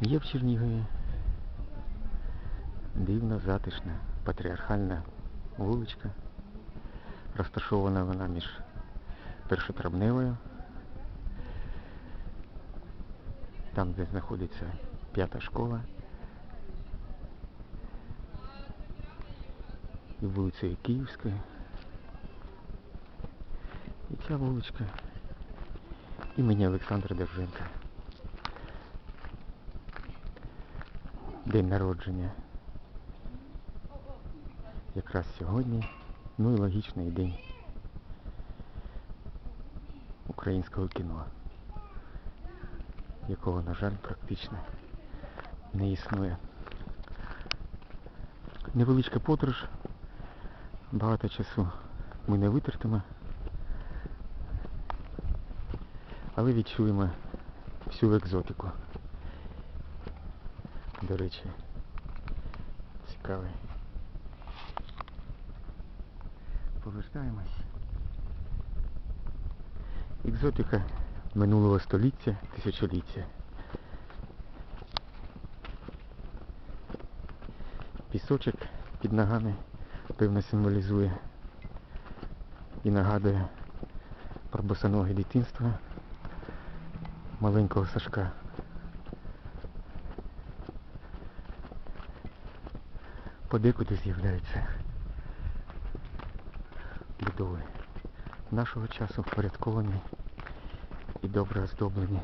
Є в Чернігові дивна, затишна, патріархальна вуличка. Розташована вона між першотравневою, там де знаходиться п'ята школа, і вулицею Київською. І ця вуличка імені Олександра Довженка. День народження. Якраз сьогодні. Ну і логічний день українського кіно, якого, на жаль, практично не існує. Невеличка подорож, багато часу ми не витратимо, але відчуємо всю екзотику. До речі, цікавий. Повертаємось. Екзотика минулого століття, тисячоліття. Пісочок під ногами певно символізує і нагадує про босоноге дитинство маленького Сашка. Подекуди з'являються будови нашого часу впорядковані і добре оздоблені.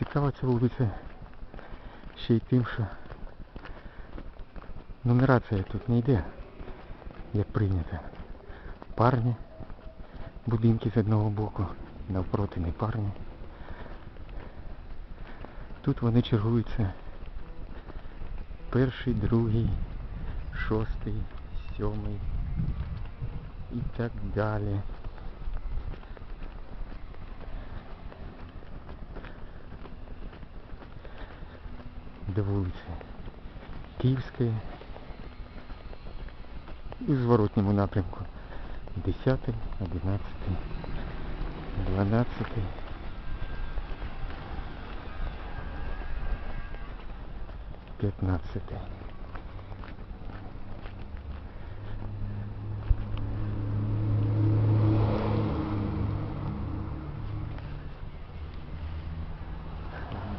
Цікава ця вулиця ще й тим, що нумерація тут не йде, як прийнято. Парні, будинки з одного боку, навпроти не парні. Тут вони чергуються перший, другий, шостий, сьомий і так далі. До вулиці Київської і в зворотньому напрямку 10, 11, 12. П'ятнадцятий.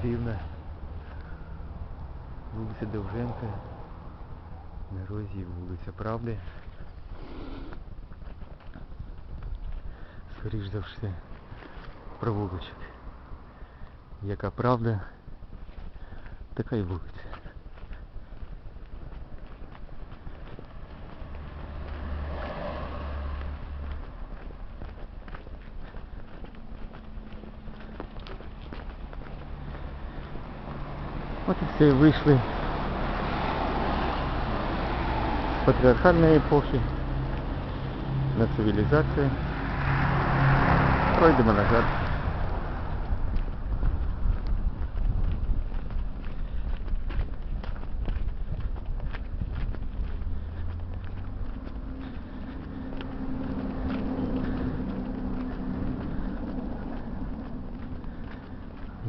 Дивно. Вулиця Довженка, на розі вулиця Правди. Скоріш за все провулочок. Яка правда, така й вулиця. От і все, вийшли з патріархальної на цивілізацію. Пройдемо назад.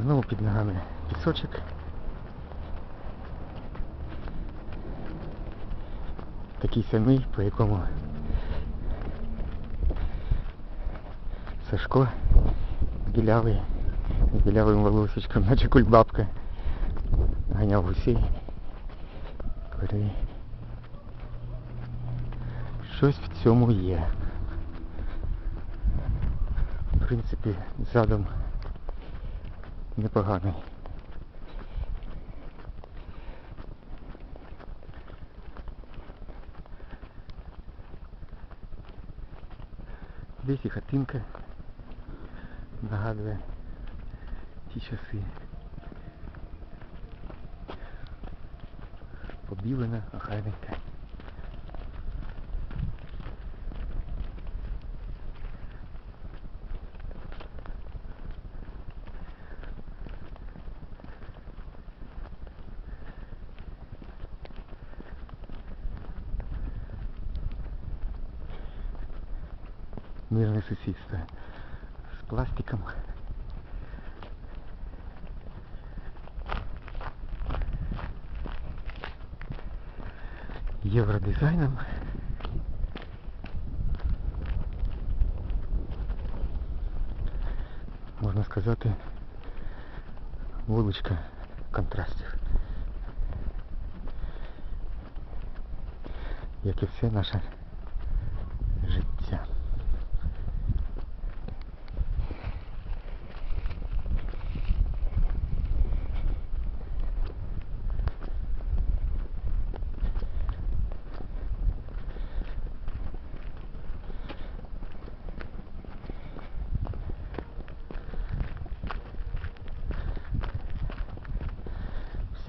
Знову під ногами пісочок. Такий самий, по якому Сашко білявий, з білявим волосечком, наче кульбабка. Ганяв гусей. Курей. Щось в цьому є. В принципі, задум непоганий. Десь і хатинка нагадує ті часи. Побілена, охайненька. мирне сусідство з пластиком. Євродизайном. Можна сказати, вуличка контрастів. Як і все наше життя.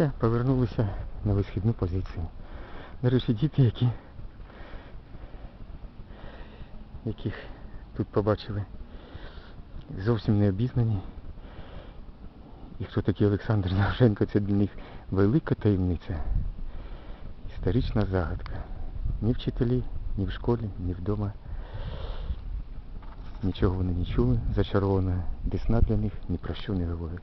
Все, повернулися на висхідну позицію. До речі, діти, які яких тут побачили, зовсім не обізнані. І хто такий Олександр Навженко, це для них велика таємниця. Історична загадка. Ні вчителі, ні в школі, ні вдома. Нічого вони не чули, зачарована десна для них ні про що не говорить.